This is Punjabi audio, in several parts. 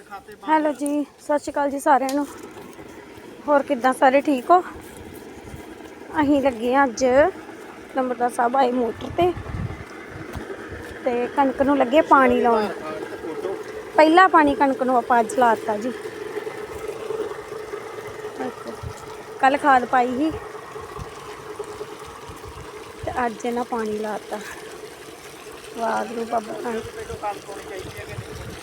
ਹੈਲੋ ਜੀ, ਸਤਿ ਸ਼੍ਰੀ ਅਕਾਲ ਜੀ ਸਾਰਿਆਂ ਨੂੰ। ਹੋਰ ਕਿੱਦਾਂ ਸਾਰੇ ਠੀਕ ਹੋ? ਅਸੀਂ ਲੱਗੇ ਹਾਂ ਅੱਜ ਨੰਬਰਦਾਰ ਸਾਹਿਬ ਆਏ ਮੋਟਰ ਤੇ। ਤੇ ਕਣਕ ਨੂੰ ਲੱਗੇ ਪਾਣੀ ਲਾਉਣ। ਪਹਿਲਾ ਪਾਣੀ ਕਣਕ ਨੂੰ ਆਪਾਂ ਅੱਜ ਲਾਤਾ ਜੀ। ਕੱਲ ਖਾਦ ਪਾਈ ਸੀ। ਤੇ ਅੱਜ ਇਹਨਾਂ ਪਾਣੀ ਲਾਤਾ। ਵਾਹਿਗੁਰੂ ਬਾਬਾ ਕਣਕ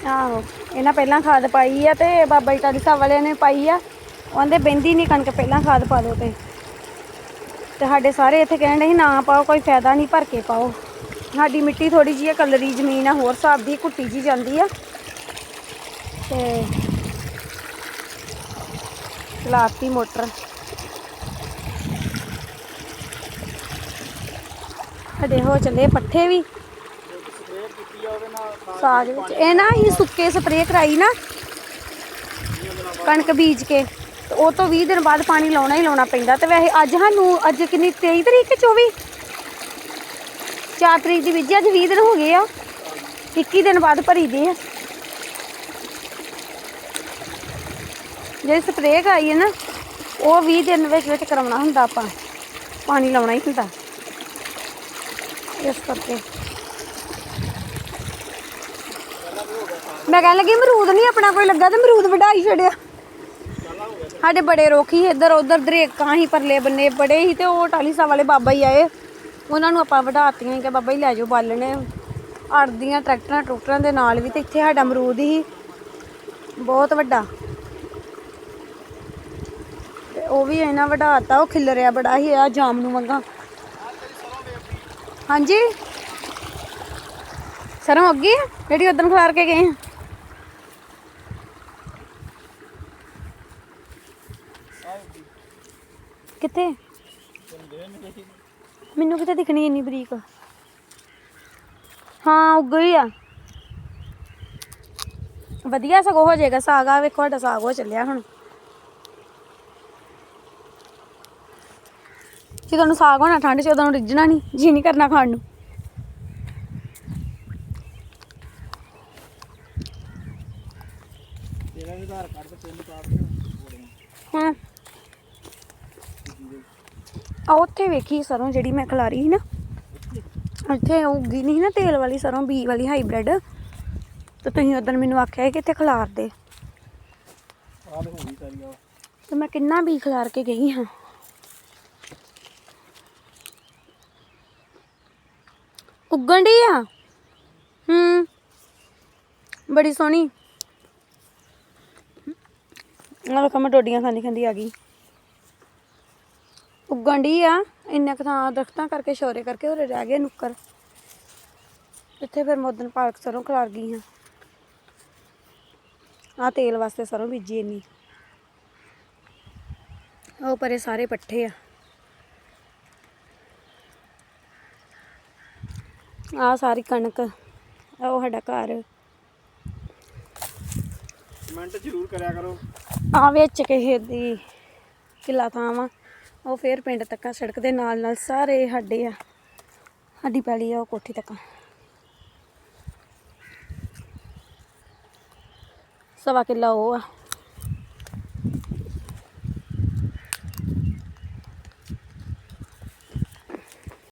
ਆਹੋ, ਇਹਨਾਂ ਪਹਿਲਾਂ ਖਾਦ ਪਾਈ ਆ ਤੇ ਬਾਬਾ ਜੀ ਟਾਲੀ ਸਾਹਿਬ ਵਾਲਿਆਂ ਨੇ ਪਾਈ ਆ। ਉਹਦੇ ਬਹਿੰਦੀ ਨਹੀਂ ਕਣਕ, ਪਹਿਲਾਂ ਖਾਦ ਪਾ ਦਿਓ ਤੇ। ਤੇ ਸਾਡੇ ਸਾਰੇ ਇੱਥੇ ਕਹਿਣ ਦੇ ਨਾ ਪਾਓ, ਕੋਈ ਫਾਇਦਾ ਨਹੀਂ ਭਰ ਕੇ ਪਾਓ। ਸਾਡੀ ਮਿੱਟੀ ਥੋੜੀ ਜਿਹੀ ਕਲਰੀ ਜ਼ਮੀਨ ਆ, ਹੋਰ ਹਿਸਾਬ ਦੀ ਘੁੱਟੀ ਜੀ ਜਾਂਦੀ ਆ। ਤੇ ਚਲਾਤੀ ਮੋਟਰ। ਸਾਡੇ ਹੋ ਚੱਲੇ ਪੱਠੇ ਵੀ। ਸਾਗ ਵਿੱਚ। ਇਹ ਨਾ ਹੀ ਸੁੱਕੇ ਸਪਰੇਅ ਕਰਾਈ ਨਾ, ਕਣਕ ਬੀਜ ਕੇ, ਤੇ ਉਹ ਤੋਂ 20 ਦਿਨ ਬਾਅਦ ਪਾਣੀ ਲਾਉਣਾ ਹੀ ਲਾਉਣਾ ਪੈਂਦਾ। ਤੇ ਵੈਸੇ ਅੱਜ ਸਾਨੂੰ, ਅੱਜ ਕਿੰਨੀ 23 ਤਰੀਕ 24 4 ਤਰੀਕ ਦੀ ਬੀਜੀ, ਅੱਜ 20 ਦਿਨ ਹੋ ਗਏ ਆ। 21 ਦਿਨ ਬਾਅਦ ਭਰੀ ਦੇ ਆ। ਜਿਹੜੀ ਸਪਰੇਅ ਕਰਾਈ ਹੈ ਨਾ, ਉਹ 20 ਦਿਨ ਵਿੱਚ ਵਿੱਚ ਕਰਾਉਣਾ ਹੁੰਦਾ ਆਪਾਂ। ਪਾਣੀ ਲਾਉਣਾ ਹੀ ਹੁੰਦਾ। ਇਸ ਕਰਕੇ। ਮੈਂ ਕਹਿਣ ਲੱਗੀ ਅਮਰੂਦ ਨਹੀਂ ਆਪਣਾ ਕੋਈ ਲੱਗਾ ਤੇ ਅਮਰੂਦ ਵਢਾਈ ਛੜਿਆ ਸਾਡੇ ਬੜੇ ਰੋਖੀ ਇੱਧਰ ਉੱਧਰ ਦਰੇਕਾਂ ਹੀ ਪਰਲੇ ਬੰਨੇ ਬੜੇ ਹੀ ਤੇ ਉਹ ਟਾਲੀ ਸਾਹਿਬ ਵਾਲੇ ਬਾਬਾ ਹੀ ਆਏ। ਉਹਨਾਂ ਨੂੰ ਆਪਾਂ ਵਢਾਤੀਆਂ ਕਿ ਬਾਬਾ ਹੀ ਲੈ ਜਾਓ ਬਾਲਣੇ। ਅੜਦੀਆਂ ਟਰੈਕਟਰਾਂ ਟਰੂਕਟਰਾਂ ਦੇ ਨਾਲ ਵੀ ਤੇ ਇੱਥੇ ਸਾਡਾ ਅਮਰੂਦ ਹੀ ਬਹੁਤ ਵੱਡਾ। ਤੇ ਉਹ ਵੀ ਇਹਨਾਂ ਵਢਾਤਾ, ਉਹ ਖਿਲਰਿਆ ਬੜਾ ਹੀ ਆ ਜਾਮ ਨੂੰ ਮੰਗਾ ਹਾਂਜੀ? ਸਰੋਂ ਅੱਗੇ ਜਿਹੜੀ ਉਦੋਂ ਖਲਾਰ ਕੇ ਗਏ ਆ? ਕਿੱਥੇ? ਮੈਨੂੰ ਕਿਤੇ ਦਿਖਣੀ ਇੰਨੀ ਬਰੀਕ? ਹਾਂ ਉੱਗ ਗਈ ਆ। ਵਧੀਆ ਸਗੋਂ ਹੋ ਜਾਏਗਾ ਸਾਗ ਆ ਵੇਖੋ ਸਾਡਾ ਸਾਗ ਹੋ ਚੱਲਿਆ ਹੁਣ। ਜਦੋਂ ਨੂੰ ਸਾਗ ਹੋਣਾ ਠੰਡ ਚ ਉਦੋਂ ਨੂੰ ਰਿੱਝਣਾ ਨਹੀਂ ਜੀ ਨਹੀਂ ਕਰਨਾ ਖਾਣ ਨੂੰ। ਤੇਰਾ ਵੀ ਆਧਾਰ ਕਾਰਡ ਤੇ ਪਿੰਨ ਕਾਰਡ ਤੇ ਹਾਂ। ਆ ਉੱਥੇ ਵੇਖੀ ਸਰੋਂ ਜਿਹੜੀ ਮੈਂ ਖਲਾਰੀ ਸੀ ਨਾ। ਇੱਥੇ ਉੱਗੀ ਨਹੀਂ ਨਾ ਤੇਲ ਵਾਲੀ ਸਰੋਂ ਬੀ ਵਾਲੀ ਹਾਈਬ੍ਰਿਡ। ਤੇ ਤੁਸੀਂ ਉਦੋਂ ਮੈਨੂੰ ਆਖਿਆ ਕਿ ਇੱਥੇ ਖਲਾਰ ਦੇ। ਤੇ ਮੈਂ ਕਿੰਨਾ ਬੀ ਖਲਾਰ ਕੇ ਗਈ ਹਾਂ। ਉੱਗਣ ਡਈ ਆ? ਹੂੰ। ਬੜੀ ਸੋਹਣੀ। ਆ ਵੇਖੋ ਮੈਂ ਡੋਡੀਆਂ ਖਾਂਦੀ ਖਾਂਦੀ ਆ ਗਈ। ਉੱਗਣ ਡਈ ਆ ਇੰਨੇ ਕੁ ਥਾਂ ਦਰਖਤਾਂ ਕਰਕੇ ਸ਼ੋਰੇ ਕਰਕੇ ਉਰੇ ਰਹਿ ਗਏ ਨੁੱਕਰ। ਇੱਥੇ ਫਿਰ ਮੋਦਨ ਪਾਲਕ ਸਰੋਂ ਖਲਾਰ ਗਈ ਹਾਂ। ਆ ਤੇਲ ਵਾਸਤੇ ਸਰੋਂ ਬੀਜੀ ਇੰਨੀ। ਉਹ ਪਰੇ ਸਾਰੇ ਪੱਠੇ ਆ। ਆ ਸਾਰੀ ਕਣਕ ਉਹ ਸਾਡਾ ਘਰ। ਕਮੈਂਟ ਜ਼ਰੂਰ ਕਰਿਆ ਕਰੋ। ਆ ਵਿੱਚ ਕਿਸੇ ਦੀ ਕਿੱਲਾ ਥਾਂ ਵਾ। ਉਹ ਫੇਰ ਪਿੰਡ ਤੱਕ ਸੜਕ ਦੇ ਨਾਲ ਨਾਲ ਸਾਰੇ ਸਾਡੇ ਆ। ਸਾਡੀ ਪੈਲੀ ਆ, ਉਹ ਕੋਠੀ ਤੱਕ। ਸਵਾ ਕਿੱਲਾ ਉਹ ਆ।